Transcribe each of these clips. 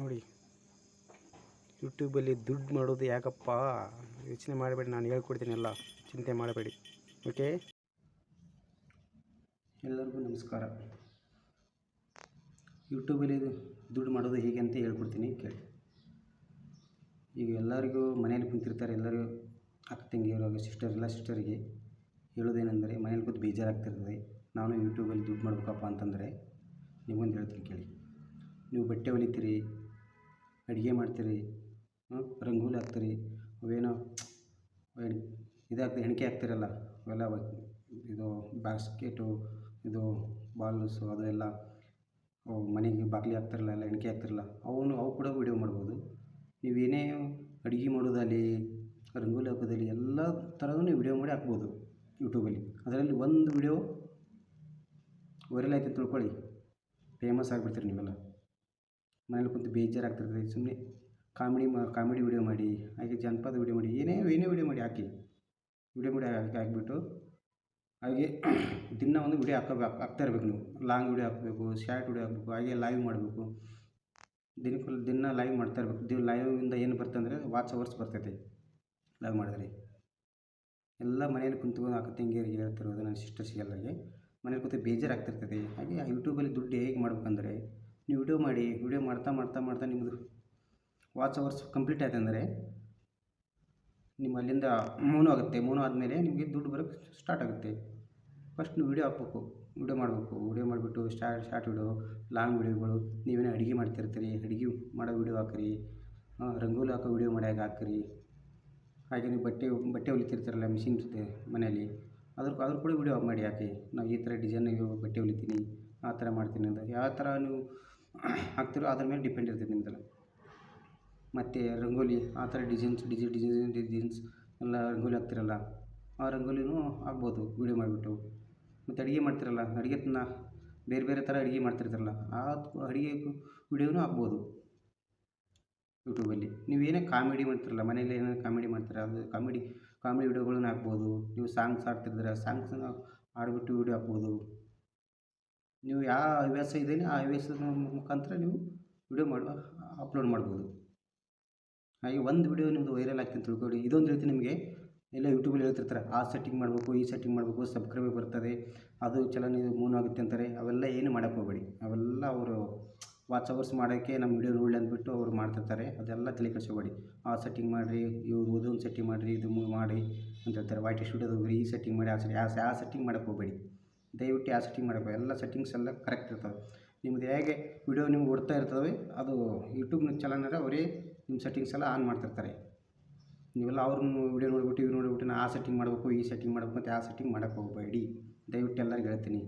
ನೋಡಿ ಯೂಟ್ಯೂಬಲ್ಲಿ ದುಡ್ಡು ಮಾಡೋದು ಯಾಕಪ್ಪ? ಯೋಚನೆ ಮಾಡಬೇಡಿ, ನಾನು ಹೇಳ್ಕೊಡ್ತೀನಿ ಎಲ್ಲ. ಚಿಂತೆ ಮಾಡಬೇಡಿ. ಓಕೆ ಎಲ್ಲರಿಗೂ ನಮಸ್ಕಾರ. ಯೂಟ್ಯೂಬಲ್ಲಿ ದುಡ್ಡು ಮಾಡೋದು ಹೇಗೆ ಅಂತ ಹೇಳ್ಕೊಡ್ತೀನಿ, ಕೇಳಿ. ಈಗ ಎಲ್ಲರಿಗೂ ಮನೇಲಿ ಕುಂತಿರ್ತಾರೆ ಎಲ್ಲರೂ, ಅಕ್ಕ ತಂಗಿಯರು ಸಿಸ್ಟರ್ ಎಲ್ಲ ಸಿಸ್ಟರಿಗೆ ಹೇಳೋದೇನೆಂದರೆ, ಮನೇಲಿ ಕೂತು ಬೇಜಾರಾಗ್ತಿರ್ತದೆ. ನಾನು ಯೂಟ್ಯೂಬಲ್ಲಿ ದುಡ್ಡು ಮಾಡಬೇಕಪ್ಪ ಅಂತಂದರೆ, ನಿಮಗೊಂದು ಹೇಳ್ತೀನಿ ಕೇಳಿ. ನೀವು ಬಟ್ಟೆ ಹೊಲಿತೀರಿ ಅಡುಗೆ ಮಾಡ್ತೀರಿ ರಂಗೋಲಿ ಹಾಕ್ತೀರಿ, ಅವೇನೋ ಇದು ಇದಾಗ್ತದೆ ಹೆಣಿಕೆ ಹಾಕ್ತಿರಲ್ಲ, ಅವೆಲ್ಲ ಅವ- ಇದು ಬ್ಯಾಸ್ಕೆಟು ಇದು ಬಾಲ್ಸು ಅದು ಎಲ್ಲ ಅವು ಮನೆಗೆ ಬಾಗಿಲು ಹಾಕ್ತಿರಲ್ಲ, ಎಲ್ಲ ಹೆಣಿಕೆ ಹಾಕ್ತಿರಲ್ಲ, ಅವನು, ಅವು ಕೂಡ ವೀಡಿಯೋ ಮಾಡ್ಬೋದು. ನೀವೇನೇ ಅಡುಗೆ ಮಾಡೋದಲ್ಲಿ ರಂಗೋಲಿ ಹಾಕೋದಲ್ಲಿ ಎಲ್ಲ ಥರದೂ ನೀವು ವಿಡಿಯೋ ಮಾಡಿ ಹಾಕ್ಬೋದು ಯೂಟ್ಯೂಬಲ್ಲಿ ಅದರಲ್ಲಿ ಒಂದು ವಿಡಿಯೋ ವೈರಲ್ ಆಯ್ತು ತಿಳ್ಕೊಳ್ಳಿ. ಫೇಮಸ್ ಆಗಿಬಿಡ್ತೀರಿ ನೀವೆಲ್ಲ. ಮನೇಲಿ ಕುಂತು ಬೇಜಾರಾಗ್ತಿರ್ತದೆ. ಸುಮ್ಮನೆ ಕಾಮಿಡಿ ಮಾ, ಕಾಮಿಡಿ ವಿಡಿಯೋ ಮಾಡಿ, ಹಾಗೆ ಜನಪದ ವಿಡಿಯೋ ಮಾಡಿ, ಏನೇ ಏನೇ ವಿಡಿಯೋ ಮಾಡಿ ಹಾಕಿ. ವಿಡಿಯೋ ಮಾಡಿ ಹಾಕಿ, ಹಾಕಿಬಿಟ್ಟು ಹಾಗೆ ದಿನ ಒಂದು ವಿಡಿಯೋ ಹಾಕೋಬೇಕು ಹಾಕ್ತಾ ಇರಬೇಕು ನೀವು. ಲಾಂಗ್ ವಿಡಿಯೋ ಹಾಕಬೇಕು, ಶಾರ್ಟ್ ವಿಡಿಯೋ ಹಾಕಬೇಕು, ಹಾಗೆ ಲೈವ್ ಮಾಡಬೇಕು. ದಿನಕ್ಕೆ, ದಿನ ಲೈವ್ ಮಾಡ್ತಾ ಇರಬೇಕು. ದಿನ ಲೈವಿಂದ ಏನು ಬರ್ತಂದರೆ ವಾಚ್ ಅವರ್ಸ್ ಬರ್ತೈತೆ ಲೈವ್ ಮಾಡಿದ್ರೆ. ಎಲ್ಲ ಮನೇಲಿ ಕುಂತ್ಕೊಂಡು ಅಕ್ಕ ತಂಗಿಯರಿಗೆ ಹೇಳ್ತಿರೋದು ನನ್ನ ಸಿಸ್ಟರ್ಸ್ಗೆಲ್ಲರಿಗೆ ಮನೇಲಿ ಕೂತು ಬೇಜಾರಾಗ್ತಿರ್ತದೆ. ಹಾಗೆ ಯೂಟ್ಯೂಬಲ್ಲಿ ದುಡ್ಡು ಹೇಗೆ ಮಾಡ್ಬೇಕಂದ್ರೆ ನೀವು ವಿಡಿಯೋ ಮಾಡಿ, ವಿಡಿಯೋ ಮಾಡ್ತಾ ಮಾಡ್ತಾ ಮಾಡ್ತಾ ನಿಮ್ಮದು ವಾಚ್ ಅವರ್ಸ್ ಕಂಪ್ಲೀಟ್ ಆಯ್ತು ಅಂದರೆ ನಿಮ್ಮ ಅಲ್ಲಿಂದ ಮೂನು ಆಗುತ್ತೆ. ಮೂನು ಆದಮೇಲೆ ನಿಮಗೆ ದುಡ್ಡು ಬರೋಕ್ಕೆ ಸ್ಟಾರ್ಟ್ ಆಗುತ್ತೆ. ಫಸ್ಟ್ ನೀವು ವಿಡಿಯೋ ಹಾಕ್ಬೇಕು, ವಿಡಿಯೋ ಮಾಡಬೇಕು. ವಿಡಿಯೋ ಮಾಡಿಬಿಟ್ಟು ಸ್ಟಾರ್ಟ್ ಶಾರ್ಟ್ ವಿಡಿಯೋ ಲಾಂಗ್ ವಿಡಿಯೋಗಳು ನೀವೇನೋ ಅಡುಗೆ ಮಾಡ್ತಿರ್ತೀರಿ, ಅಡುಗೆ ಮಾಡೋ ವಿಡಿಯೋ ಹಾಕಿರಿ ರಂಗೋಲಿ ಹಾಕೋ ವಿಡಿಯೋ ಮಾಡ್ಯಾಗ ಹಾಕಿರಿ. ಹಾಗೆ ನೀವು ಬಟ್ಟೆ ಬಟ್ಟೆ ಹೊಲಿತಿರ್ತಾರಲ್ಲ ಮಿಷಿನ್ ಜೊತೆ ಮನೆಯಲ್ಲಿ, ಅದ್ರ ಅದ್ರ ಕೂಡ ವಿಡಿಯೋ ಮಾಡಿ ಹಾಕಿ. ನಾವು ಈ ಥರ ಡಿಸೈನ್ ಬಟ್ಟೆ ಹೊಲಿತೀನಿ, ಆ ಥರ ಮಾಡ್ತೀನಿ ಅಂತ. ಯಾವ ಥರ ನೀವು ಹಾಕ್ತಿರೋ ಅದ್ರ ಮೇಲೆ ಡಿಪೆಂಡ್ ಇರ್ತೈತೆ ನಿಮ್ಮದೆಲ್ಲ ಮತ್ತು ರಂಗೋಲಿ ಆ ಥರ ಡಿಸೈನ್ಸ್ ಡಿಸೈನ್ ಡಿಸೈನ್ ಡಿಸೈನ್ಸ್ ಎಲ್ಲ ರಂಗೋಲಿ ಹಾಕ್ತಿರಲ್ಲ, ಆ ರಂಗೋಲಿನೂ ಆಗ್ಬೋದು ವೀಡಿಯೋ ಮಾಡಿಬಿಟ್ಟು. ಮತ್ತು ಅಡುಗೆ ಮಾಡ್ತಿರಲ್ಲ ಅಡುಗೆನ ಬೇರೆ ಬೇರೆ ಥರ ಅಡುಗೆ ಮಾಡ್ತಿರ್ತಾರಲ್ಲ, ಆ ಅಡುಗೆ ವಿಡಿಯೋನೂ ಹಾಕ್ಬೋದು. ಯೂಟ್ಯೂಬಲ್ಲಿ ನೀವೇನೇ ಕಾಮಿಡಿ ಮಾಡ್ತಿರಲ್ಲ ಮನೇಲಿ ಏನೇ ಕಾಮಿಡಿ ಮಾಡ್ತೀರ, ಅದು ಕಾಮಿಡಿ ಕಾಮಿಡಿ ವಿಡಿಯೋಗಳನ್ನ ಹಾಕ್ಬೋದು. ನೀವು ಸಾಂಗ್ಸ್ ಹಾಡ್ತಿದ್ರೆ ಸಾಂಗ್ಸನ್ನು ಹಾಡ್ಬಿಟ್ಟು ವೀಡಿಯೋ ಹಾಕ್ಬೋದು. ನೀವು ಯಾವ ಹವ್ಯಾಸ ಇದ್ದೀನಿ ಆ ಹವ್ಯಾಸದ ಮುಖಾಂತರ ನೀವು ವಿಡಿಯೋ ಮಾಡುವ ಅಪ್ಲೋಡ್ ಮಾಡ್ಬೋದು. ಹಾಗೆ ಒಂದು ವಿಡಿಯೋ ನಿಮ್ಮದು ವೈರಲ್ ಆಗ್ತೀನಿ ತಿಳ್ಕೊಳ್ಳಿ ಇದೊಂದು ರೀತಿ ನಿಮಗೆ ಎಲ್ಲ ಯೂಟ್ಯೂಬಲ್ಲಿ ಹೇಳ್ತಿರ್ತಾರೆ, ಆ ಸೆಟ್ಟಿಂಗ್ ಮಾಡಬೇಕು, ಈ ಸೆಟ್ಟಿಂಗ್ ಮಾಡಬೇಕು ಸಬ್ಸ್ಕ್ರೈಬ್ ಬರ್ತದೆ, ಅದು ಚಲನೆ ಮೂನ್ ಆಗುತ್ತೆ ಅಂತಾರೆ. ಅವೆಲ್ಲ ಏನು ಮಾಡೋಕ್ಕೆ ಹೋಗಬೇಡಿ. ಅವೆಲ್ಲ ಅವರು ವಾಚ್ ಅವರ್ಸ್ ಮಾಡೋಕ್ಕೆ ನಮ್ಮ ವಿಡಿಯೋ ನೋಡಲಿ ಅಂದ್ಬಿಟ್ಟು ಅವ್ರು ಮಾಡ್ತಿರ್ತಾರೆ. ಅದೆಲ್ಲ ತಲೆ ಕೆಡಿಸ್ಕೋಬೇಡಿ ಆ ಸೆಟ್ಟಿಂಗ್ ಮಾಡಿರಿ, ಇವ್ರು ಒಂದು ಸೆಟ್ಟಿಂಗ್ ಮಾಡಿರಿ, ಇದು ಮಾಡಿ ಅಂತ ಹೇಳ್ತಾರೆ. ವೈಟ್ ಸ್ಟುಡಿಯೋದು ಹೋಗ್ರಿ, ಈ ಸೆಟ್ಟಿಂಗ್ ಮಾಡಿ, ಆ ಯಾವ ಸೆಟ್ಟಿಂಗ್ ಮಾಡೋಕ್ಕೆ ಹೋಗಬೇಡಿ. ದಯವಿಟ್ಟು ಯಾವ ಸೆಟ್ಟಿಂಗ್ ಮಾಡಬೇಕು. ಎಲ್ಲ ಸೆಟ್ಟಿಂಗ್ಸ್ ಎಲ್ಲ ಕರೆಕ್ಟ್ ಇರ್ತವೆ. ನಿಮ್ಮದು ಹೇಗೆ ವಿಡಿಯೋ ನಿಮ್ಗೆ ಓಡ್ತಾ ಇರ್ತವೆ, ಅದು ಯೂಟ್ಯೂಬ್ನ ಚಲನರ ಅವರೇ ನಿಮ್ಮ ಸೆಟ್ಟಿಂಗ್ಸ್ ಎಲ್ಲ ಆನ್ ಮಾಡ್ತಿರ್ತಾರೆ. ನೀವೆಲ್ಲ ಅವ್ರನ್ನ ವಿಡಿಯೋ ನೋಡ್ಬಿಟ್ಟು ಇವ್ರು ನೋಡಿಬಿಟ್ಟು ನಾ ಆ ಸೆಟ್ಟಿಂಗ್ ಮಾಡಬೇಕು, ಈ ಸೆಟ್ಟಿಂಗ್ ಮಾಡಬೇಕು ಮತ್ತು ಆ ಸೆಟ್ಟಿಂಗ್ ಮಾಡೋಕ್ಕೆ ಹೋಗಬೇಡಿ. ದಯವಿಟ್ಟು ಎಲ್ಲರಿಗೂ ಹೇಳ್ತೀನಿ.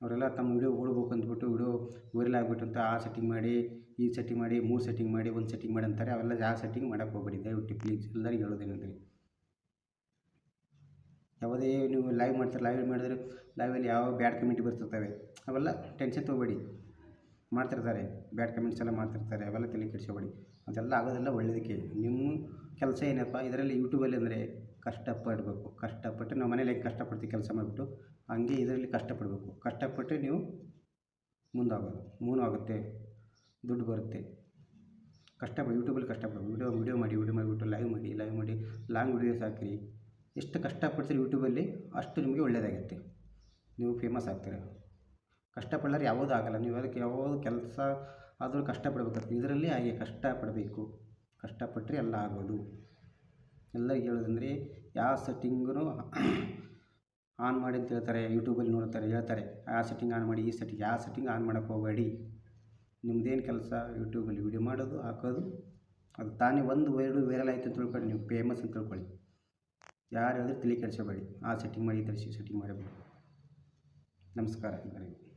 ಅವರೆಲ್ಲ ತಮ್ಮ ವಿಡಿಯೋ ಓಡ್ಬೇಕು ಅಂದ್ಬಿಟ್ಟು ವಿಡಿಯೋ ವೈರಲ್ ಆಗಿಬಿಟ್ಟು ಅಂತ ಆ ಸೆಟ್ಟಿಂಗ್ ಮಾಡಿ, ಈ ಸೆಟ್ಟಿಂಗ್ ಮಾಡಿ, ಮೂರು ಸೆಟ್ಟಿಂಗ್ ಮಾಡಿ, ಒಂದು ಸೆಟ್ಟಿಂಗ್ ಮಾಡಿ ಅಂತಾರೆ. ಅವೆಲ್ಲ ಯಾವ ಸೆಟ್ಟಿಂಗ್ ಮಾಡೋಕ್ಕೆ ಹೋಗಬೇಡಿ. ದಯವಿಟ್ಟು ಪ್ಲೀಸ್ ಎಲ್ಲರಿಗೂ ಹೇಳೋದೇನೆಂದರೆ ಯಾವುದೇ ನೀವು ಲೈವ್ ಮಾಡ್ತೀರಿ ಲೈವ್ ಮಾಡಿದ್ರೆ ಲೈವಲ್ಲಿ ಯಾವ ಬ್ಯಾಡ್ ಕಮೆಂಟ್ ಬರ್ತಿರ್ತವೆ, ಅವೆಲ್ಲ ಟೆನ್ಷನ್ ತೊಗೋಬೇಡಿ. ಮಾಡ್ತಿರ್ತಾರೆ ಬ್ಯಾಡ್ ಕಮೆಂಟ್ಸ್ ಎಲ್ಲ ಮಾಡ್ತಿರ್ತಾರೆ, ಅವೆಲ್ಲ ತಲೆ ಕೆಡಿಸ್ಕೊಬೇಡಿ. ಅದೆಲ್ಲ ಆಗೋದೆಲ್ಲ ಒಳ್ಳೆಯದಕ್ಕೆ ನಿಮ್ಮ ಕೆಲಸ ಏನಪ್ಪ, ಇದರಲ್ಲಿ ಯೂಟ್ಯೂಬಲ್ಲಿ ಅಂದರೆ ಕಷ್ಟಪಡಬೇಕು. ಕಷ್ಟಪಟ್ಟು ನಾವು ಮನೇಲಿ ಹೆಂಗೆ ಕಷ್ಟಪಡ್ತೀವಿ ಕೆಲಸ ಮಾಡಿಬಿಟ್ಟು, ಹಂಗೆ ಇದರಲ್ಲಿ ಕಷ್ಟಪಡಬೇಕು. ಕಷ್ಟಪಟ್ಟು ನೀವು ಮುಂದಾಗೋದು ಮೂನು ಆಗುತ್ತೆ ದುಡ್ಡು ಬರುತ್ತೆ. ಕಷ್ಟಪಡಿ ಯೂಟ್ಯೂಬಲ್ಲಿ ಕಷ್ಟಪಡಿ ವಿಡಿಯೋ ವಿಡಿಯೋ ಮಾಡಿ ವಿಡಿಯೋ ಮಾಡಿಬಿಟ್ಟು ಲೈವ್ ಮಾಡಿ ಲೈವ್ ಮಾಡಿ ಲಾಂಗ್ ವಿಡಿಯೋಸ್ ಹಾಕಿರಿ. ಎಷ್ಟು ಕಷ್ಟಪಡ್ತೀರಿ ಯೂಟ್ಯೂಬಲ್ಲಿ ಅಷ್ಟು ನಿಮಗೆ ಒಳ್ಳೆಯದಾಗುತ್ತೆ. ನೀವು ಫೇಮಸ್ ಆಗ್ತೀರ. ಕಷ್ಟಪಡಲಾರೆ ಯಾವುದೂ ಆಗಲ್ಲ. ನೀವು ಅದಕ್ಕೆ ಯಾವುದು ಕೆಲಸ ಆದರೂ ಕಷ್ಟಪಡಬೇಕಾಗ್ತದೆ. ಇದರಲ್ಲಿ ಹಾಗೆ ಕಷ್ಟಪಡಬೇಕು. ಕಷ್ಟಪಟ್ಟರೆ ಎಲ್ಲ ಆಗೋದು. ಎಲ್ಲರಿಗೆ ಹೇಳೋದಂದರೆ, ಯಾವ ಸೆಟ್ಟಿಂಗೂ ಆನ್ ಮಾಡಿ ಅಂತ ಹೇಳ್ತಾರೆ, ಯೂಟ್ಯೂಬಲ್ಲಿ ನೋಡ್ತಾರೆ, ಹೇಳ್ತಾರೆ, ಆ ಸೆಟ್ಟಿಂಗ್ ಆನ್ ಮಾಡಿ, ಈ ಸೆಟ್ಟಿಂಗ್ ಯಾವ ಸೆಟ್ಟಿಂಗ್ ಆನ್ ಮಾಡೋಕ್ಕೆ ಹೋಗಬೇಡಿ. ನಿಮ್ಮದೇನು ಕೆಲಸ? ಯೂಟ್ಯೂಬಲ್ಲಿ ವಿಡಿಯೋ ಮಾಡೋದು, ಹಾಕೋದು. ಅದು ತಾನೇ ಒಂದು ವೈರು ವೈರಲ್ ಆಯಿತು ಅಂತ ತಿಳ್ಕೊಳ್ಳಿ. ನೀವು ಫೇಮಸ್ ಅಂತ ತಿಳ್ಕೊಳ್ಳಿ. ಯಾರು ಹೇಳಿದ್ರೆ ತಲೆ ಕೆಡಿಸ್ಕೋಬೇಡಿ. ಆ ಸೆಟ್ಟಿಂಗ್ ಮಾಡಿ ಈ ಥರ ಸೆಟ್ಟಿಂಗ್ ಮಾಡಬೇಡಿ. ನಮಸ್ಕಾರ ಎಲ್ಲರಿಗೂ.